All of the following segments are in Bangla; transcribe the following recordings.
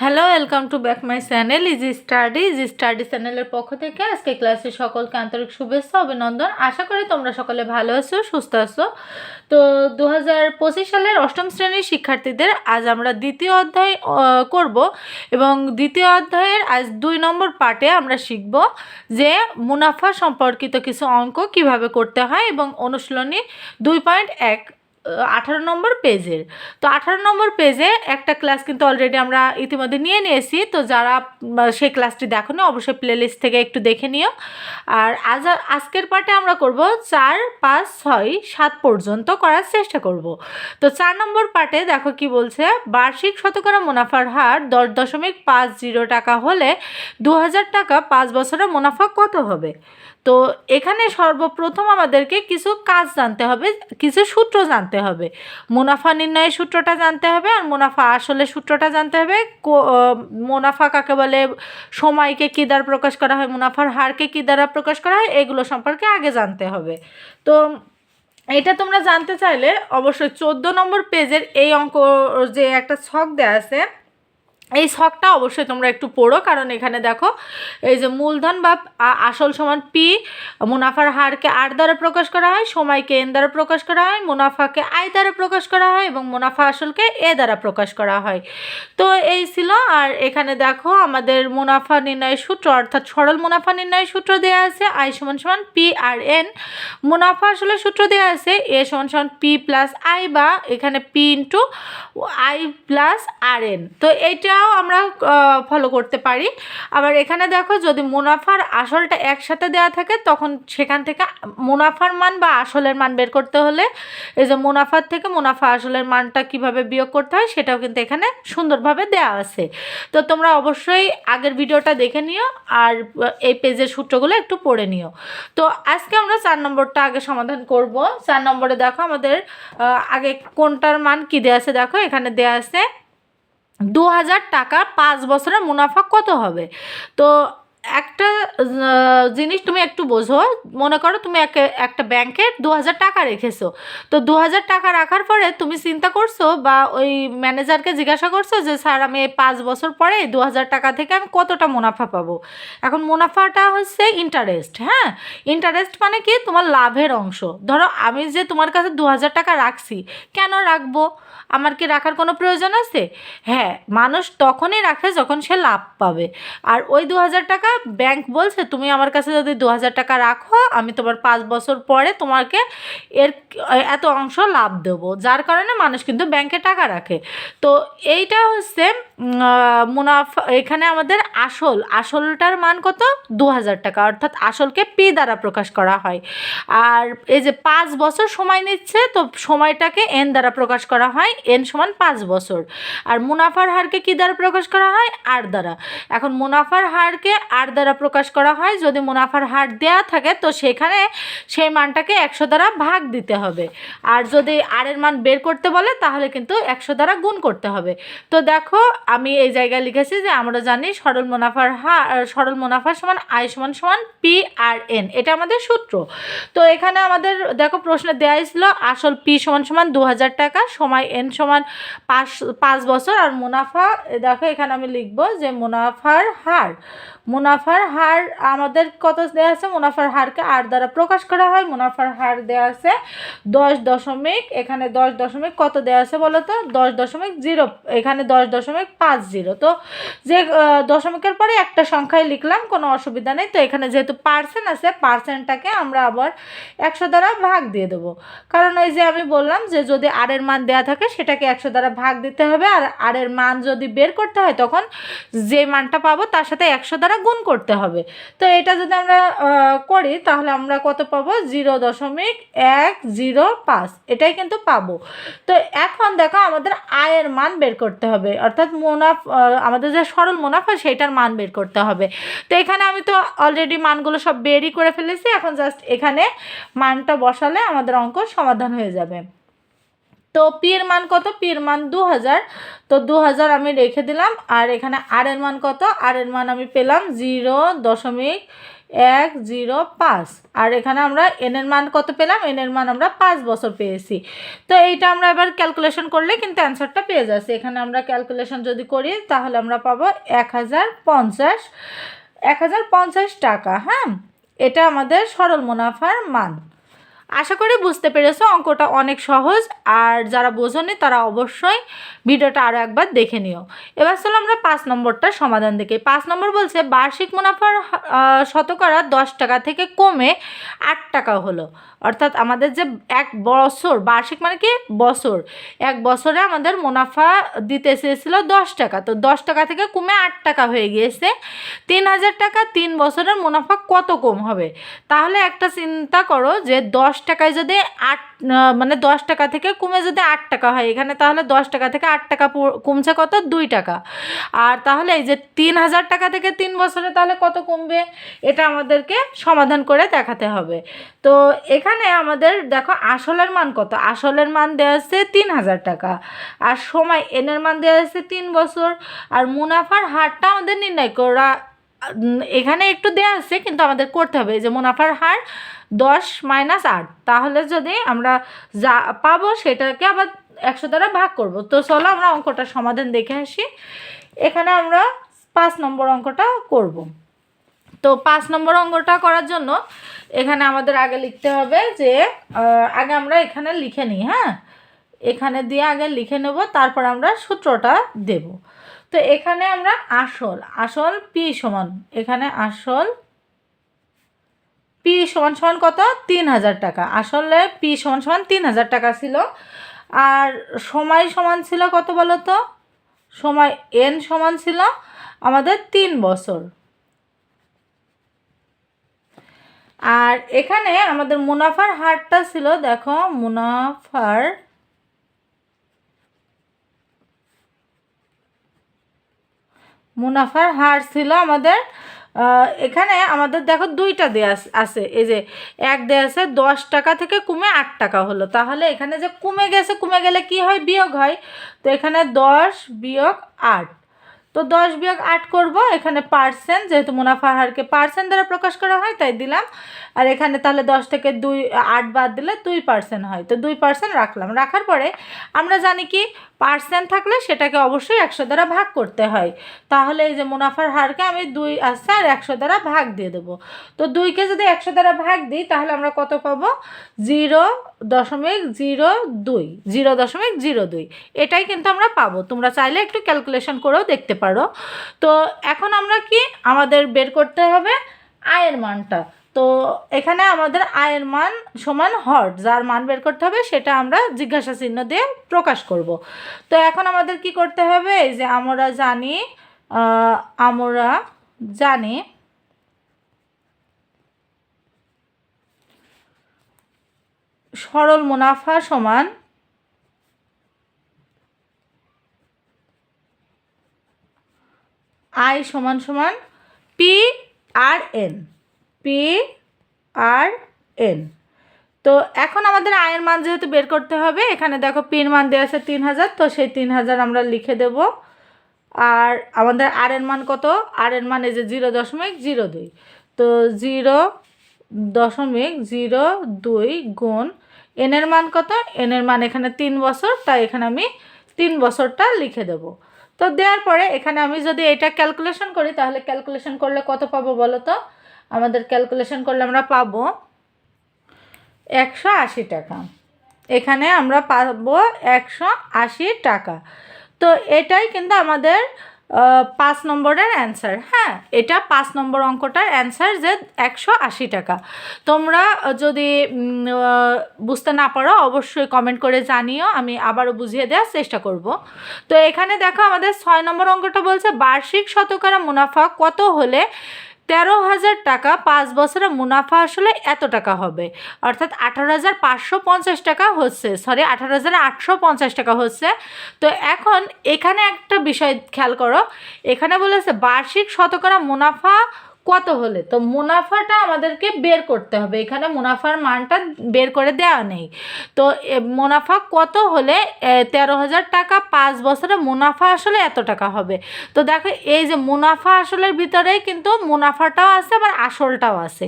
Hello welcome to back my channel easy study easy study চ্যানেলের পক্ষ থেকে আজকে ক্লাসে সকলকে আন্তরিক শুভেচ্ছা, অভিনন্দন। আশা করি তোমরা সকলে ভালো আছো, সুস্থ আছো। তো দু হাজার পঁচিশ সালের অষ্টম শ্রেণির শিক্ষার্থীদের আজ আমরা দ্বিতীয় অধ্যায় করব এবং দ্বিতীয় অধ্যায়ের আজ দুই নম্বর পার্টে আমরা শিখব যে মুনাফা সম্পর্কিত কিছু অঙ্ক কীভাবে করতে হয় এবং অনুশীলনী দুই পয়েন্ট এক। আঠারো নম্বর পেজের। তো আঠারো নম্বর পেজে একটা ক্লাস কিন্তু অলরেডি আমরা ইতিমধ্যে নিয়ে নিয়েছি। তো যারা সেই ক্লাসটি দেখো না অবশ্যই প্লেলিস্ট থেকে একটু দেখে নিও। আর আজ, আজকের পার্টে আমরা করব চার, পাঁচ, ছয়, সাত পর্যন্ত করার চেষ্টা করব। তো চার নম্বর পার্টে দেখো কি বলছে, বার্ষিক শতকরা মুনাফার হার দশ দশমিক পাঁচ জিরো টাকা হলে দু হাজার টাকা পাঁচ বছরের মুনাফা কত হবে? তো এখানে সর্বপ্রথম আমাদেরকে কিছু কাজ জানতে হবে, কিছু সূত্র জানতে হবে। মুনাফা নির্ণয়ের সূত্রটা জানতে হবে আর মুনাফা আসলে সূত্রটা জানতে হবে মুনাফা কাকে বলে, সময়কে কী দ্বারা প্রকাশ করা হয়, মুনাফার হারকে কী দ্বারা প্রকাশ করা হয়, এগুলো সম্পর্কে আগে জানতে হবে। তো এটা তোমরা জানতে চাইলে অবশ্যই চোদ্দ নম্বর পেজের এই অঙ্ক যে একটা ছক দেওয়া আছে এই শখটা অবশ্যই তোমরা একটু পড়ো, কারণ এখানে দেখো, এই যে মূলধন বা আসল সমান পি মুনাফার হারকে আর দ্বারা প্রকাশ করা হয়, সময়কে এন দ্বারা প্রকাশ করা হয়, মুনাফাকে আই দ্বারা প্রকাশ করা হয় এবং মুনাফা আসলকে এ দ্বারা প্রকাশ করা হয়। তো এই ছিল, আর এখানে দেখো, আমাদের মুনাফা নির্ণয়ের সূত্র, অর্থাৎ সরল মুনাফা নির্ণয়ের সূত্র দেওয়া আছে আই সমান সমান পি আর এন মুনাফা আসলে সূত্র দেওয়া আছে এ সমান সমান পি প্লাস আই বা এখানে P into I plus R N তো এইটাও আমরা ফলো করতে পারি। আবার এখানে দেখো যদি মুনাফার আসলটা একসাথে দেওয়া থাকে, তখন সেখান থেকে মুনাফার মান বা আসলের মান বের করতে হলে এই যে মুনাফার থেকে মুনাফা আসলের মানটা কীভাবে বিয়োগ করতে হয়, সেটাও কিন্তু এখানে সুন্দরভাবে দেওয়া আছে। তো তোমরা অবশ্যই আগের ভিডিওটা দেখে নিও আর এই পেজের সূত্রগুলো একটু পড়ে নিও। তো আজকে আমরা চার নম্বরটা আগে সমাধান করব। চার নম্বরে দেখো আমাদের আগে কোনটার মান কি দেওয়া আছে দেখো, এখানে দেওয়া আছে দু হাজার টাকা পাঁচ বছরের মুনাফা কত হবে? তো একটা জিনিস তুমি একটু বোঝো। মনে করো তুমি একে- একটা ব্যাংকে দু হাজার টাকা রেখেছো। তো দু হাজার টাকা রাখার পরে তুমি চিন্তা করছ বা ওই ম্যানেজারকে জিজ্ঞাসা করছ যে, স্যার, আমি এই পাঁচ বছর পরে দু হাজার টাকা থেকে আমি কতটা মুনাফা পাবো? এখন মুনাফাটা হচ্ছে ইন্টারেস্ট হ্যাঁ? ইন্টারেস্ট মানে কি? তোমার লাভের অংশ। ধরো আমি যে তোমার কাছে দু হাজার টাকা রাখছি, কেন রাখব? আমার কি রাখার কোনো প্রয়োজন আছে? হ্যাঁ মানুষ তখনই রাখে যখন সে লাভ পাবে। আর ওই দু হাজার টাকা ব্যাংক বলছে, তুমি আমার কাছে যদি দু হাজার টাকা রাখো, আমি তোমার পাঁচ বছর পরে তোমাকে এর এত অংশ লাভ দেবো। যার কারণে মানুষ কিন্তু ব্যাংকে টাকা রাখে। তো এইটা হচ্ছে মুনাফা এখানে আমাদের আসল, আসলটার মান কত? দু হাজার টাকা। অর্থাৎ আসলকে পি দ্বারা প্রকাশ করা হয়। আর এই যে পাঁচ বছর সময় নিচ্ছে, তো সময়টাকে এন দ্বারা প্রকাশ করা হয়, এন সমান পাঁচ বছর। আর মুনাফার হারকে কি দ্বারা প্রকাশ করা হয়? আর দ্বারা। এখন মুনাফার হারকে আর দ্বারা প্রকাশ করা হয়, যদি মুনাফার হার দেয়া থাকে, তো সেখানে সেই মানটাকে একশো দ্বারা ভাগ দিতে হবে। আর যদি আর এর মান বের করতে বলে, তাহলে কিন্তু একশো দ্বারা গুণ করতে হবে। তো দেখো আমি এই জায়গায় লিখেছি যে আমরা জানি সরল মুনাফার হার সরল মুনাফা সমান আয় সমান সমান পি আর এন এটা আমাদের সূত্র। তো এখানে আমাদের, দেখো প্রশ্নে দেওয়া ছিল, আসল পি সমান সমান দু হাজার টাকা সময় এন সমান পাঁচ পাঁচ বছর আর মুনাফা দেখো এখানে আমি লিখব যে মুনাফার হার। মুনাফার হার আমাদের কত দেওয়া আছে? মুনাফার হারকে আর দ্বারা প্রকাশ করা হয়। মুনাফার হার দেওয়া আছে দশ দশমিক, এখানে দশ দশমিক কত দেওয়া আছে বলো তো? দশ দশমিক জিরো, এখানে দশ দশমিক পাঁচ জিরো। তো যে দশমিকের পরে একটা সংখ্যায় লিখলাম, কোনো অসুবিধা নেই। তো এখানে যেহেতু পার্সেন্ট আছে, পার্সেন্টটাকে আমরা আবার একশো দ্বারা ভাগ দিয়ে দেবো। কারণ ওই যে আমি বললাম যে, যদি আর এর মান দেওয়া থাকে, সেটাকে একশো দ্বারা ভাগ দিতে হবে। আর আর এর মান যদি বের করতে হয়, তখন যে মানটা পাবো, তার সাথে একশো দ্বারা গুণ করতে হবে। তো এটা যদি আমরা করি, তাহলে আমরা কত পাবো? জিরো দশমিক এক জিরো পাঁচ। এটাই কিন্তু পাবো। তো এখন দেখো, আমাদের আয়ের মান বের করতে হবে। অর্থাৎ মুনাফ আমাদের যে সরল মুনাফা, সেটার মান বের করতে হবে। তো এখানে আমি তো অলরেডি মানগুলো সব বেরই করে ফেলেছি। এখন জাস্ট এখানে মানটা বসালে আমাদের অঙ্ক সমাধান হয়ে যাবে। তো পির মান কত? পির মান দু হাজার তো দু হাজার আমি রেখে দিলাম। আর এখানে আর এর মান কত? আর এর মান আমি পেলাম জিরো দশমিক এক, জিরো, পাঁচ। আর এখানে আমরা এনের মান কত পেলাম? এনের মান আমরা পাঁচ বছর পেয়েছি। তো এইটা আমরা এবার ক্যালকুলেশন করলে কিন্তু অ্যান্সারটা পেয়ে যাচ্ছি। এখানে আমরা ক্যালকুলেশন যদি করি, তাহলে আমরা পাবো এক হাজার পঞ্চাশ। এক হাজার পঞ্চাশ টাকা হ্যাঁ? এটা আমাদের সরল মুনাফার মান। আশা করি বুঝতে পেরেছ, অঙ্কটা অনেক সহজ। আর যারা বোঝনি, তারা অবশ্যই ভিডিওটা আরও একবার দেখে নিও। এবার চলো আমরা পাঁচ নম্বরটার সমাধান দেখি। পাঁচ নম্বর বলছে, বার্ষিক মুনাফার শতকরা দশ টাকা থেকে কমে আট টাকা হলো। অর্থাৎ আমাদের যে এক বছর, বার্ষিক মানে কি? বছর। এক বছরে আমাদের মুনাফা দিতে চেয়েছিল দশ টাকা। তো দশ টাকা থেকে কমে আট টাকা হয়ে গিয়েছে। তিন হাজার টাকা তিন বছরের মুনাফা কত কম হবে? তাহলে একটা চিন্তা করো যে দশ টাকায় যদি আট মানে দশ টাকা থেকে কমে যদি আট টাকা হয়, এখানে তাহলে দশ টাকা থেকে আট টাকা কমছে কত? দুই টাকা। আর তাহলে এই যে তিন হাজার টাকা থেকে তিন বছরে তাহলে কত কমবে? এটা আমাদেরকে সমাধান করে দেখাতে হবে। তো এখানে আমাদের দেখো আসলের মান কত? আসলের মান দেওয়া আছে তিন হাজার টাকা। আর সময় এনের মান দেওয়া আছে তিন বছর। আর মুনাফার হারটা আমাদের নির্ণয় করা এখানে একটু দেওয়া আছে, কিন্তু আমাদের করতে হবে। যে মুনাফার হার দশ মাইনাস আট, তাহলে যদি আমরা যা পাবো সেটাকে আবার একশো দ্বারা ভাগ করব। তো চলো আমরা অঙ্কটা সমাধান দেখে আসি। এখানে আমরা পাঁচ নম্বর অঙ্কটা করব। তো পাঁচ নম্বর অঙ্কটা করার জন্য এখানে আমাদের আগে লিখতে হবে যে আগে আমরা এখানে লিখে নিই হ্যাঁ? এখানে দিয়ে আগে লিখে নেব, তারপর আমরা সূত্রটা দেব। তো এখানে আমরা আসল আসল পি সমান, এখানে আসল পি সমান সমান কত? তিন হাজার টাকা। আসলে পি সমান সমান তিন হাজার টাকা ছিল। আর সময় সমান ছিল কত বলো তো সময় এন সমান ছিল আমাদের তিন বছর। আর এখানে আমাদের মুনাফার হারটা ছিল, দেখো, মুনাফার মুনাফার হার ছিল আমাদের এখানে আমাদের দেখো দুইটা দেয়া আছে। এই যে এক দেয়া আছে দশ টাকা থেকে কমে আট টাকা হলো। তাহলে এখানে যে কমে গেছে, কমে গেলে কি হয়? বিয়োগ হয়। তো এখানে দশ বিয়োগ আট। তো দশ বিয়োগ আট করব। এখানে পার্সেন্ট যেহেতু মুনাফার হারকে পার্সেন্ট দ্বারা প্রকাশ করা হয়, তাই দিলাম। আর এখানে তাহলে দশ থেকে দুই, আট বাদ দিলে দুই পার্সেন্ট হয়। তো দুই পার্সেন্ট রাখলাম। রাখার পরে আমরা জানি কি? পার্সেন্ট থাকলে সেটাকে অবশ্যই একশো দ্বারা ভাগ করতে হয়। তাহলে এই যে মুনাফার হারকে আমি দুই আসছে আর একশো দ্বারা ভাগ দিয়ে দেবো। তো দুইকে যদি একশো দ্বারা ভাগ দিই, তাহলে আমরা কত পাবো? জিরো দশমিক জিরো দুই, জিরো দশমিক জিরো দুই। এটাই কিন্তু আমরা পাবো। তোমরা চাইলে একটু ক্যালকুলেশন করেও দেখতে পারো। তো এখন আমরা কি? আমাদের বের করতে হবে আয়ের মানটা। তো এখানে আমাদের আয়ের মান সমান হট, যার মান বের করতে হবে সেটা আমরা জিজ্ঞাসা চিহ্ন দিয়ে প্রকাশ করব। তো এখন আমাদের কি করতে হবে? এই যে আমরা জানি আমরা জানি সরল মুনাফা সমান আই সমান সমান P R N P R N. তো এখন আমাদের আয়ের মান যেহেতু বের করতে হবে, এখানে দেখো পির মান দেওয়া আছে তিন হাজার, তো সেই তিন হাজার আমরা লিখে দেব। আর আমাদের আর এর মান কত? আর এর মান এই যে জিরো দশমিক জিরো দুই। তো জিরো দশমিক জিরো দুই গুণ এনের মান কত? এনের মান এখানে তিন বছর, তাই এখানে আমি তিন বছরটা লিখে দেব। তো দেওয়ার পরে এখানে আমি যদি এটা ক্যালকুলেশন করি, তাহলে ক্যালকুলেশন করলে কত পাবো বলো তো? আমাদের ক্যালকুলেশন করলে আমরা পাবো একশো আশি টাকা। এখানে আমরা পাবো একশো আশি টাকা। তো এটাই কিন্তু আমাদের পাঁচ নম্বরের অ্যান্সার হ্যাঁ এটা পাঁচ নম্বর অঙ্কটার অ্যান্সার যে একশো আশি টাকা। তোমরা যদি বুঝতে না পারো, অবশ্যই কমেন্ট করে জানিও, আমি আবারও বুঝিয়ে দেওয়ার চেষ্টা করব। তো এখানে দেখো আমাদের ছয় নম্বর অঙ্কটা বলছে, বার্ষিক শতকরা মুনাফা কত হলে তেরো হাজার টাকা পাঁচ বছরে মুনাফা আসলে এত টাকা হবে। অর্থাৎ আঠারো হাজার পাঁচশো পঞ্চাশ টাকা হচ্ছে সরি আঠারো হাজার আটশো পঞ্চাশ টাকা হচ্ছে। তো এখন এখানে একটা বিষয় খেয়াল করো, এখানে বলেছে বার্ষিক শতকরা মুনাফা কত হলে? তো মুনাফাটা আমাদেরকে বের করতে হবে। এখানে মুনাফার মানটা বের করে দেওয়া নেই। তো মুনাফা কত হলে? তেরো হাজার টাকা পাঁচ বছরে মুনাফা আসলে এত টাকা হবে। তো দেখো, এই যে মুনাফা আসলের ভিতরেই কিন্তু মুনাফাটাও আছে, আবার আসলটাও আছে।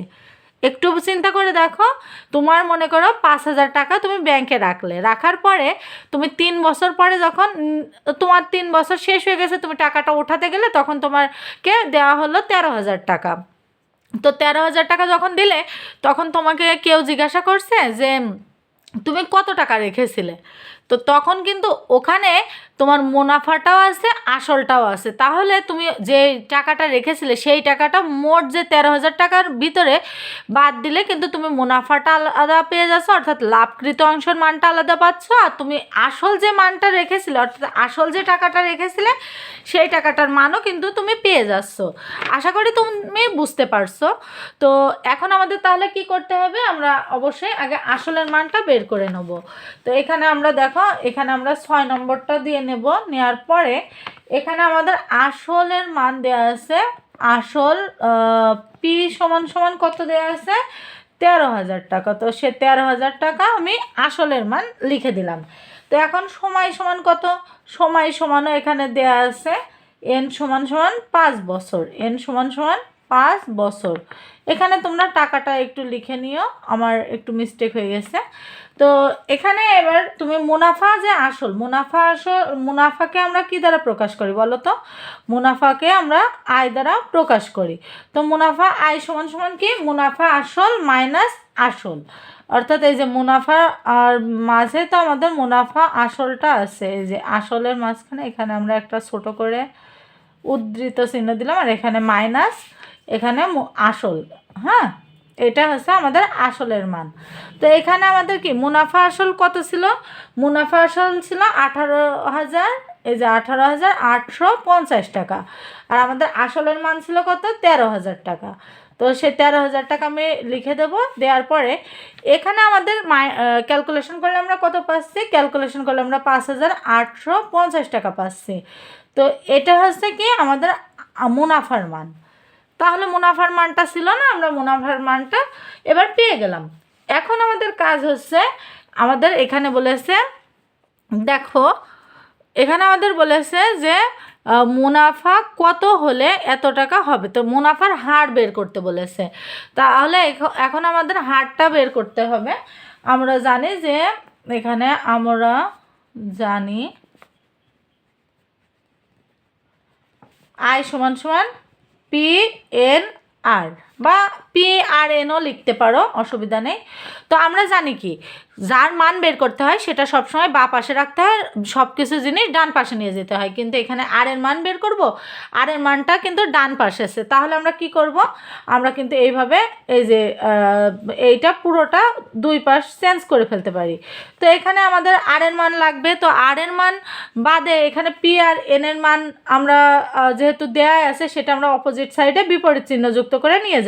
একটু চিন্তা করে দেখো, তোমার মনে করো পাঁচ হাজার টাকা তুমি ব্যাংকে রাখলে। রাখার পরে তুমি তিন বছর পরে যখন তোমার তিন বছর শেষ হয়ে গেছে, তুমি টাকাটা ওঠাতে গেলে তখন তোমারকে দেওয়া হলো তেরো হাজার টাকা। তো তেরো হাজার টাকা যখন দিলে, তখন তোমাকে কেউ জিজ্ঞাসা করছে যে তুমি কত টাকা রেখেছিলে? তো তখন কিন্তু ওখানে তোমার মুনাফাটাও আছে, আসলটাও আছে। তাহলে তুমি যে টাকাটা রেখেছিলে, সেই টাকাটা মোট যে তেরো হাজার টাকার ভিতরে বাদ দিলে কিন্তু তুমি মুনাফাটা আলাদা পেয়ে যাচ্ছ, অর্থাৎ লাভকৃত অংশের মানটা আলাদা পাচ্ছ। আর তুমি আসল যে মানটা রেখেছিলে, অর্থাৎ আসল যে টাকাটা রেখেছিলে, সেই টাকাটার মানও কিন্তু তুমি পেয়ে যাচ্ছ। আশা করি তুমি বুঝতে পারছ। তো এখন আমাদের তাহলে কি করতে হবে? আমরা অবশ্যই আগে আসলের মানটা বের করে নেব। তো এখানে আমরা দেখো এখানে আমরা ছয় নম্বরটা দিয়ে নেব। নেওয়ার পরে এখানে আমাদের আসলের মান দেওয়া আছে। আসল পি সমান সমান কত দেওয়া আছে? তেরো হাজার টাকা। তো সে তেরো হাজার টাকা আমি আসলের মান লিখে দিলাম। তো এখন সময় সমান কত? সময় সমানও এখানে দেওয়া আছে। এন সমান সমান পাঁচ বছর। এন সমান সমান পাঁচ বছর। এখানে তোমরা টাকাটা একটু লিখে নিও, আমার একটু মিস্টেক হয়ে গেছে। তো এখানে এবার তুমি মুনাফা যে আসল, মুনাফা আসল, মুনাফাকে আমরা কি দ্বারা প্রকাশ করি বলো তো? মুনাফাকে আমরা আয় দ্বারা প্রকাশ করি। তো মুনাফা আয় সমান সমান কি? মুনাফা আসল মাইনাস আসল। অর্থাৎ এই যে মুনাফা আর মাঝে তো আমাদের মুনাফা আসলটা আছে। এই যে আসলের মাঝখানে এখানে আমরা একটা ছোট করে উদ্ধৃত চিহ্ন দিলাম আর এখানে মাইনাস এখানে আসল হ্যাঁ? এটা হচ্ছে আমাদের আসলের মান। তো এখানে আমাদের কি, মুনাফা আসল কত ছিল? মুনাফা আসল ছিল আঠারো হাজার, এই যে আঠারো হাজার আটশো পঞ্চাশ টাকা। আর আমাদের আসলের মান ছিল কত? তেরো হাজার টাকা। তো সে তেরো হাজার টাকা আমি লিখে দেব। দেওয়ার পরে এখানে আমাদের ক্যালকুলেশন করলে আমরা কত পাচ্ছি? ক্যালকুলেশন করলে আমরা পাঁচ হাজার আটশো পঞ্চাশ টাকা পাচ্ছি। তো এটা হচ্ছে কি আমাদের মুনাফার মান। তাহলে মুনাফার মানটা ছিল না, আমরা মুনাফার মানটা এবার পেয়ে গেলাম। এখন আমাদের কাজ হচ্ছে, আমাদের এখানে বলেছে, দেখো, এখানে আমাদের বলেছে যে মুনাফা কত হলে এত টাকা হবে? তো মুনাফার হার বের করতে বলেছে। তাহলে এখ- এখন আমাদের হারটা বের করতে হবে। আমরা জানি যে, এখানে আমরা জানি আই সমান সমান পি এন আর বা পি আর এনও লিখতে পারো, অসুবিধা নেই। তো আমরা জানি কি, যার মান বের করতে হয় সেটা সবসময় বা পাশে রাখতে হয় সব কিছু জিনিস ডান পাশে নিয়ে যেতে হয়। কিন্তু এখানে আর এর মান বের করব আর এর মানটা কিন্তু ডান পাশে আছে। তাহলে আমরা কি করব? আমরা কিন্তু এইভাবে এই যে এইটা পুরোটা দুই পাশ চেঞ্জ করে ফেলতে পারি। তো এখানে আমাদের আর এর মান লাগবে। তো আর এর মান বাদে এখানে পি আর এন এর মান আমরা যেহেতু দেয়াই আছে, সেটা আমরা অপোজিট সাইডে বিপরীত চিহ্ন যুক্ত করে নিয়ে যাব।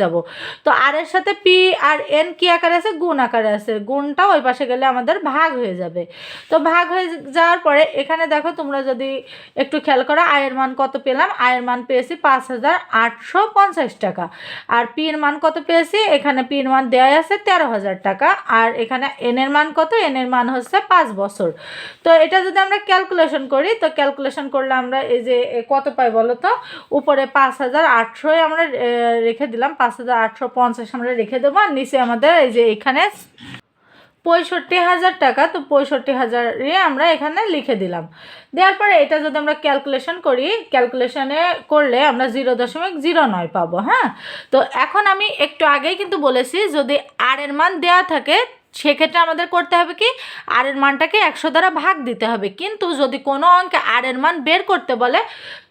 তো আর এর সাথে পি আর এন কি আকারে আছে? গুণ আকারে আছে। গুণটা ওই পাশে গেলে আমাদের ভাগ হয়ে যাবে। তো ভাগ হয়ে যাওয়ার পরে এখানে দেখো তোমরা যদি একটু খেয়াল করো আয়ের মান কত পেলাম? আয়ের মান পেয়েছি পাঁচ হাজার আটশো পঞ্চাশ টাকা। আর পির মান কত পেয়েছি? এখানে পির মান দেওয়া আছে তেরো হাজার টাকা। আর এখানে এনের মান কত? এনের মান হচ্ছে পাঁচ বছর। তো এটা যদি আমরা ক্যালকুলেশন করি, তো ক্যালকুলেশন করলে আমরা এই যে কত পাই বলো তো? উপরে পাঁচ হাজার আটশোয় আমরা রেখে দিলাম, পাঁচ হাজার আটশো পঞ্চাশ আমরা রেখে দেবো, আর নিচে আমাদের এই যে এখানে পঁয়ষট্টি হাজার টাকা, তো পঁয়ষট্টি হাজারই আমরা এখানে লিখে দিলাম। দেওয়ার পরে এটা যদি আমরা ক্যালকুলেশন করি ক্যালকুলেশনে করলে আমরা জিরো দশমিক জিরো নয় পাবো হ্যাঁ? তো এখন আমি একটু আগেই কিন্তু বলেছি, যদি আর এর মান দেওয়া থাকে সেক্ষেত্রে আমাদের করতে হবে কি আর এর মানটাকে একশো দ্বারা ভাগ দিতে হবে। কিন্তু যদি কোনো অঙ্কে আর এর মান বের করতে বলে,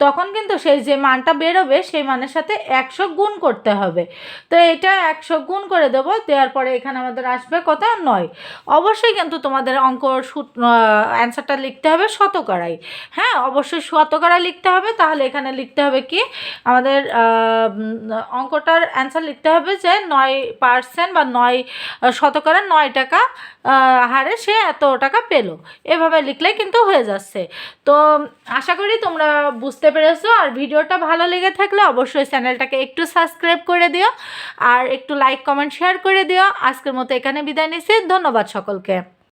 তখন কিন্তু সেই যে মানটা বেরোবে, সেই মানের সাথে একশো গুণ করতে হবে। তো এটা একশো গুণ করে দেবো, দেওয়ার পরে এখানে আমাদের আসবে কত? নয়। অবশ্যই কিন্তু তোমাদের অঙ্ক অ্যান্সারটা লিখতে হবে শতকরাই। হ্যাঁ অবশ্যই শতকরাই লিখতে হবে। তাহলে এখানে লিখতে হবে কি, আমাদের অঙ্কটার অ্যান্সার লিখতে হবে যে নয় পার্সেন্ট বা নয় শতকরা নয় নয় টাকা হারে সে এত টাকা পেল। এভাবে লিখলে কিন্তু হয়ে যাচ্ছে। তো, আশা করি তোমরা বুঝতে পেরেছ। আর ভিডিওটা ভালো লেগে থাকলে অবশ্যই চ্যানেলটাকে একটু সাবস্ক্রাইব করে দিও। আর একটু লাইক, কমেন্ট, শেয়ার করে দিও। আজকের মতো এখানে বিদায় নিচ্ছি। ধন্যবাদ সকলকে।